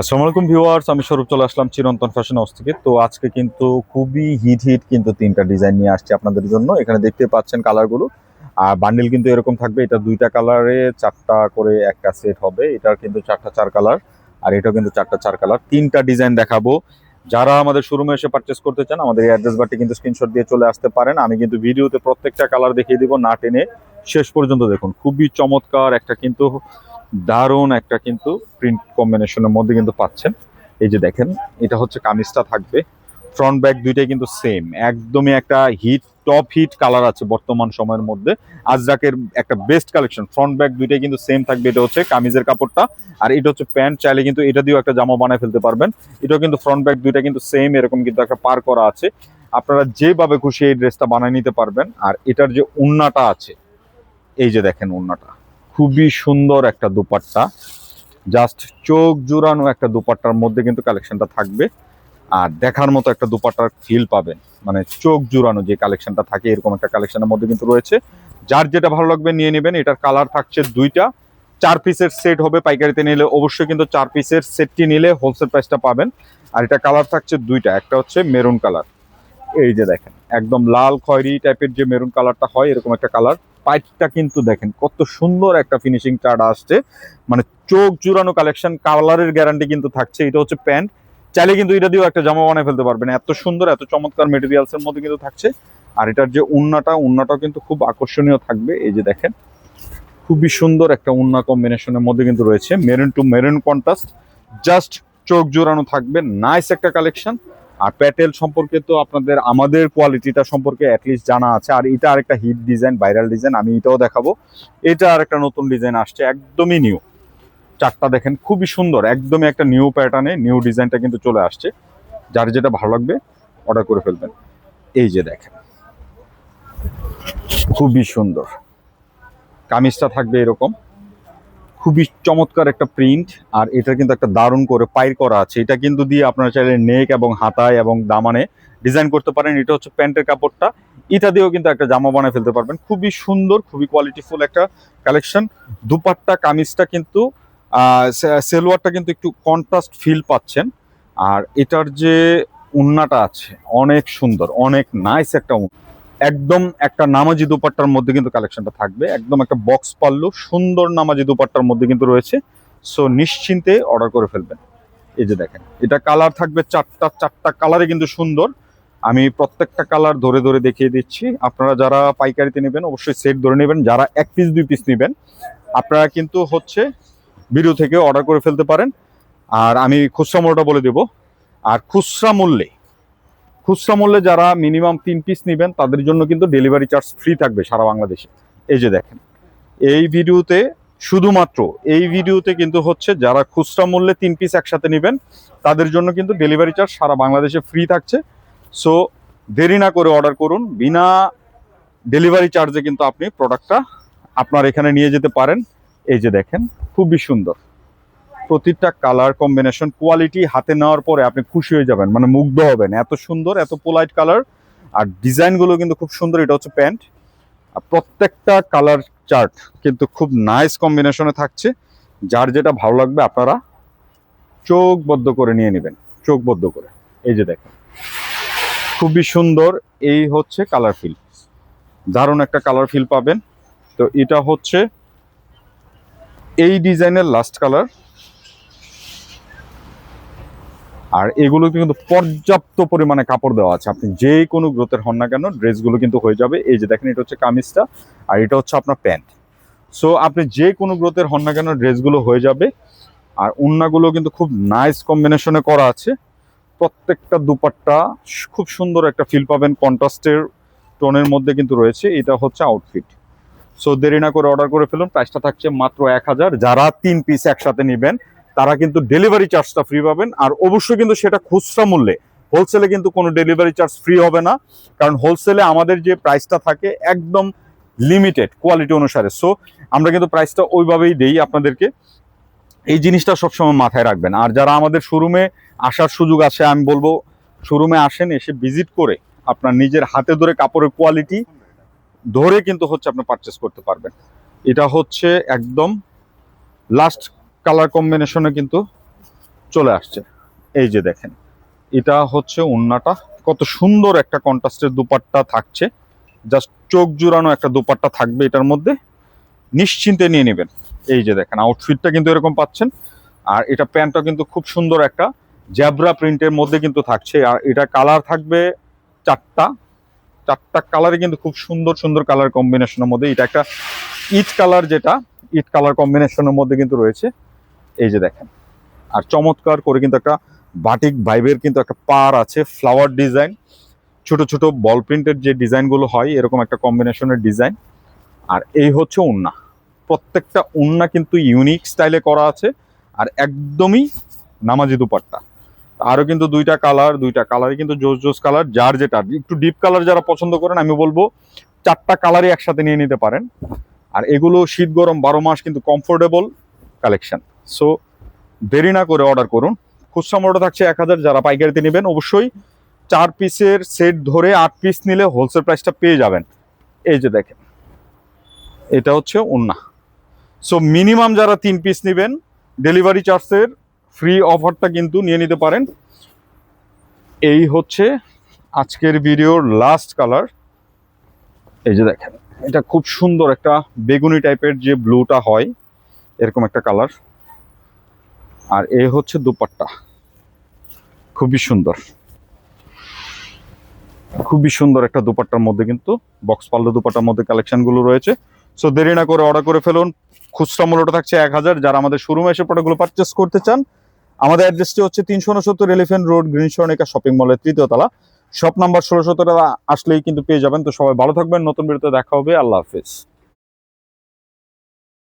আসসালামু আলাইকুম ভিউয়ার্স, আমি স্বরূপ চলে আসলাম চিরন্তন ফ্যাশন হাউস থেকে। তো আজকে কিন্তু খুবই হিট হিট কিন্তু তিনটা ডিজাইন নিয়ে আসছি আপনাদের জন্য। এখানে দেখতে পাচ্ছেন কালারগুলো। আর বান্ডিল কিন্তু এরকম থাকবে, এটা দুইটা কালারে চারটা করে একটা সেট হবে। এটার কিন্তু চারটা চার কালার, আর এটাও কিন্তু চারটা চার কালার। তিনটা ডিজাইন দেখাবো। যারা আমাদের শোরুমে এসে পারচেস করতে চান, আমাদের অ্যাড্রেস বারটি কিন্তু স্ক্রিনশট দিয়ে চলে আসতে পারেন। আমি কিন্তু ভিডিওতে প্রত্যেকটা কালার দেখিয়ে দিব, না টেনে শেষ পর্যন্ত দেখুন। খুবই চমৎকার একটা কিন্তু দারুণ একটা কিন্তু প্রিন্ট কম্বিনেশনের মধ্যে কিন্তু পাচ্ছেন। এই যে দেখেন, এটা হচ্ছে কামিজটা থাকবে। ফ্রন্ট ব্যাক দুইটাই কিন্তু সেম একদমই একটা হিট টপ হিট কালার আছে বর্তমান সময়ের মধ্যে। আজরাকের একটা বেস্ট কালেকশন ফ্রন্ট ব্যাক দুইটাই কিন্তু সেম থাকবে। এটা হচ্ছে কামিজের কাপড়টা। আর এটা হচ্ছে প্যান্ট চাইলে কিন্তু এটা দিয়েও একটা জামা বানায় ফেলতে পারবেন। এটাও কিন্তু ফ্রন্ট ব্যাক দুইটা কিন্তু সেম এরকম কিন্তু একটা পার করা আছে। আপনারা যেভাবে খুশি এই ড্রেসটা বানিয়ে নিতে পারবেন। আর এটার যে উন্নাটা আছে, এই যে দেখেন উন্নাটা। খুবই সুন্দর একটা দুপাট্টা। জাস্ট চোখ জুড়ানো একটা দুপাট্টার মধ্যে কিন্তু কালেকশনটা থাকবে। আর দেখার মতো একটা দুপাট্টার ফিল পাবেন। মানে চোখ জুড়ানো যে কালেকশনটা থাকে, এরকম একটা কালেকশনের মধ্যে কিন্তু রয়েছে। যার যেটা ভালো লাগবে নিয়ে নেবেন। এটার কালার থাকছে দুইটা। চার পিসের সেট হবে পাইকারিতে নিলে অবশ্যই কিন্তু চার পিসের সেটটি নিলে হোলসেল প্রাইসটা পাবেন। আর এটা কালার থাকছে দুইটা। একটা হচ্ছে মেরুন কালার এই যে দেখেন, একদম লাল খয়েরি টাইপের যে মেরুন কালারটা হয়, এরকম একটা কালার পাইপটা কিন্তু দেখেন, কত সুন্দর একটা ফিনিশিং চার্ট আসছে। মানে চোখ জুড়ানো কালেকশন কালারের গ্যারান্টি কিন্তু থাকছে। এটা হচ্ছে প্যান্ট চাইলে কিন্তু এটা দিয়েও একটা জামা বানায় ফেলতে পারবেন। এত সুন্দর, এত চমৎকার মেটেরিয়ালস এর মধ্যে কিন্তু থাকছে। আর এটার যে উন্নাটা, উন্নাটাও কিন্তু খুব আকর্ষণীয় থাকবে। এই যে দেখেন, খুবই সুন্দর একটা উন্না কম্বিনেশনের মধ্যে কিন্তু রয়েছে। Maroon to maroon contrast just চোখ জোড়ানো থাকবে। নাইস একটা কালেকশন আর প্যাটেল সম্পর্কে তো আপনাদের, আমাদের কোয়ালিটিটা সম্পর্কে অ্যাটলিস্ট জানা আছে। আর এটা আরেকটা হিট ডিজাইন ভাইরাল ডিজাইন আমি এটাও দেখাবো। এটা আর একটা নতুন ডিজাইন আসছে, একদমই নিউ চারটা দেখেন, খুবই সুন্দর, একদমই একটা নিউ প্যাটার্নে নিউ ডিজাইনটা কিন্তু চলে আসছে। যার যেটা ভালো লাগবে অর্ডার করে ফেলবেন। এই যে দেখেন, খুবই সুন্দর। কামিজটা থাকবে এরকম। খুবই চমৎকার একটা প্রিন্ট আর এটা কিন্তু একটা দারুণ করে পাইর করা আছে। এটা কিন্তু দিয়ে আপনারা চাইলে নেক এবং হাতায় এবং দামানে ডিজাইন করতে পারেন। এটা হচ্ছে প্যান্টের কাপড়টা। এটা দিয়েও কিন্তু একটা জামা বানায় ফেলতে পারবেন। খুবই সুন্দর, খুবই কোয়ালিটিফুল একটা কালেকশন দুপাট্টা, কামিজটা কিন্তু সেলোয়ারটা কিন্তু একটু কন্ট্রাস্ট ফিল পাচ্ছেন। আর এটার যে উন্নাটা আছে, অনেক সুন্দর, অনেক নাইস একটা। একদম একটা নামাজি দুপাট্টার মধ্যে কিন্তু কালেকশনটা থাকবে। একদম একটা বক্স পাল্লু, সুন্দর নামাজি দুপাট্টার মধ্যে কিন্তু রয়েছে। সো নিশ্চিন্তে অর্ডার করে ফেলবেন। এই যে দেখেন, এটা কালার থাকবে চারটা চারটা কালারে কিন্তু সুন্দর। আমি প্রত্যেকটা কালার ধরে ধরে দেখিয়ে দিচ্ছি। আপনারা যারা পাইকারিতে নেবেন, অবশ্যই সেট ধরে নেবেন। যারা এক পিস দুই পিস নেবেন, আপনারা কিন্তু হচ্ছে ভিডিও থেকে অর্ডার করে ফেলতে পারেন। আর আমি খুচরা মূল্যটা বলে দেব। আর খুচরা মূল্যে খুচরা মূল্যে যারা মিনিমাম তিন পিস নেবেন, তাদের জন্য কিন্তু ডেলিভারি চার্জ ফ্রি থাকবে সারা বাংলাদেশে। এই যে দেখেন, এই ভিডিওতে শুধুমাত্র, এই ভিডিওতে কিন্তু হচ্ছে যারা খুচরা মূল্যে তিন পিস একসাথে নেবেন, তাদের জন্য কিন্তু ডেলিভারি চার্জ সারা বাংলাদেশে ফ্রি থাকছে। সো দেরি না করে অর্ডার করুন, বিনা ডেলিভারি চার্জে কিন্তু আপনি প্রোডাক্টটা আপনার এখানে নিয়ে যেতে পারেন। এই যে দেখেন, খুবই সুন্দর। প্রতিটা কালার কম্বিনেশন কোয়ালিটি হাতে নেওয়ার পরে আপনি খুশি হয়ে যাবেন মানে মুগ্ধ হবেন। এত সুন্দর, এত পোলাইট কালার আর ডিজাইনগুলো কিন্তু খুব সুন্দর, এটা হচ্ছে প্যান্ট। আর প্রত্যেকটা কালার চার্ট কিন্তু খুব নাইস কম্বিনেশনে থাকছে। যার যেটা ভালো লাগবে আপনারা চোখ বদ্ধ করে নিয়ে নেবেন, চোখ বদ্ধ করে। এই যে দেখেন। খুবই সুন্দর, এই হচ্ছে কালার ফিল দারুণ একটা কালার ফিল পাবেন। তো এটা হচ্ছে এই ডিজাইনের লাস্ট কালার আর এগুলো কিন্তু পর্যাপ্ত পরিমাণে কাপড় দেওয়া আছে। আপনি যে কোনো গ্রোথের হন না কেন, ড্রেসগুলো কিন্তু হয়ে যাবে। এই যে দেখেন, এটা হচ্ছে কামিজটা আর এটা হচ্ছে আপনার প্যান্ট। সো আপনি যে কোনো গ্রোথের হন না কেন, ড্রেসগুলো হয়ে যাবে। আর উন্নাগুলো কিন্তু খুব নাইস কম্বিনেশনে করা আছে। প্রত্যেকটা দুপাট্টা খুব সুন্দর একটা ফিল পাবেন। কন্ট্রাস্টের টোনের মধ্যে কিন্তু রয়েছে। এটা হচ্ছে আউটফিট সো দেরি না করে অর্ডার করে ফেলুন। প্রাইসটা থাকছে মাত্র এক হাজার। যারা তিন পিস একসাথে নেবেন তারা কিন্তু ডেলিভারি চার্জটা ফ্রি পাবেন। আর অবশ্যই কিন্তু সেটা খুচরা মূল্যে। হোলসেলে কিন্তু কোনো ডেলিভারি চার্জ ফ্রি হবে না। কারণ হোলসেলে আমাদের যে প্রাইসটা থাকে একদম লিমিটেড কোয়ালিটি অনুসারে। সো আমরা কিন্তু প্রাইসটা ওইভাবেই দেই আপনাদেরকে। এই জিনিসটা সবসময় মাথায় রাখবেন। আর যারা আমাদের শোরুমে আসার সুযোগ আছে, আমি বলব শোরুমে আসেন, এসে ভিজিট করে আপনার নিজের হাতে ধরে কাপড়ের কোয়ালিটি ধরে কিন্তু হচ্ছে আপনি পারচেস করতে পারবেন। এটা হচ্ছে একদম লাস্ট কালার কম্বিনেশনে কিন্তু চলে আসছে। এই যে দেখেন, এটা হচ্ছে উন্নাটা। কত সুন্দর একটা কন্ট্রাস্টের দুপাট্টা থাকছে। জাস্ট চোখ জুড়ানো একটা দুপাট্টা থাকবে এটার মধ্যে। নিশ্চিন্তে নিয়ে নেবেন। এই যে দেখেন আউটফিটটা কিন্তু এরকম পাচ্ছেন। আর এটা প্যান্টটা কিন্তু খুব সুন্দর একটা জ্যাবরা প্রিন্টের মধ্যে কিন্তু থাকছে। আর এটা কালার থাকবে চারটা। চারটা কালারে কিন্তু খুব সুন্দর সুন্দর কালার কম্বিনেশনের মধ্যে। এটা একটা ইট কালার যেটা ইট কালার কম্বিনেশনের মধ্যে কিন্তু রয়েছে। এই যে দেখেন। আর চমৎকার করে কিন্তু একটা বাটিক ভাইবের কিন্তু একটা পার আছে ফ্লাওয়ার ডিজাইন ছোট ছোট বল প্রিন্টের যে ডিজাইনগুলো হয়, এরকম একটা কম্বিনেশনের ডিজাইন আর এই হচ্ছে উন্না। প্রত্যেকটা উন্না কিন্তু ইউনিক স্টাইলে করা আছে, আর একদমই নামাজি দুপাট্টা। আরও কিন্তু দুইটা কালার দুইটা কালারই কিন্তু জোস জোস কালার যার যেটা। একটু ডিপ কালার যারা পছন্দ করেন, আমি বলব চারটা কালারই একসাথে নিয়ে নিতে পারেন। আর এগুলো শীত গরম বারো মাস কিন্তু কমফোর্টেবল কালেকশন সো দেরি না করে অর্ডার করুন। খুচরা মূল্য থাকছে এক হাজার, যারা পাইকারিতে নেবেন অবশ্যই চার পিসের সেট ধরে আট পিস নিলে হোলসেল প্রাইসটা পেয়ে যাবেন। এই যে দেখেন, এটা হচ্ছে উন্না। সো মিনিমাম যারা তিন পিস নেবেন ডেলিভারি চার্জের ফ্রি অফারটা কিন্তু নিয়ে নিতে পারেন। এই হচ্ছে আজকের ভিডিওর লাস্ট কালার এই যে দেখেন, এটা খুব সুন্দর একটা বেগুনি টাইপের যে ব্লুটা হয়, এরকম একটা কালার আর এ হচ্ছে দুপাট্টা। খুবই সুন্দর। খুবই সুন্দর একটা দুপাট্টার মধ্যে কিন্তু বক্স পাল্লো দুপাট্টার মধ্যে কালেকশনগুলো রয়েছে। সো দেরি না করে অর্ডার করে ফেলুন। খুচরা মূল্যটা থাকছে এক হাজার। যারা আমাদের শোরুমে এসে প্রোডাক্টগুলো পারচেস করতে চান, আমাদের অ্যাড্রেসটি হচ্ছে তিনশো উনসত্তর এলিফেন্ট রোড গ্রিন সরণিকা শপিং মলের তৃতীয় তলা। শপ নাম্বার ষোলো সতেরো আসলেই কিন্তু পেয়ে যাবেন। তো সবাই ভালো থাকবেন। নতুন ভিডিওতে দেখা হবে। আল্লাহ হাফিজ।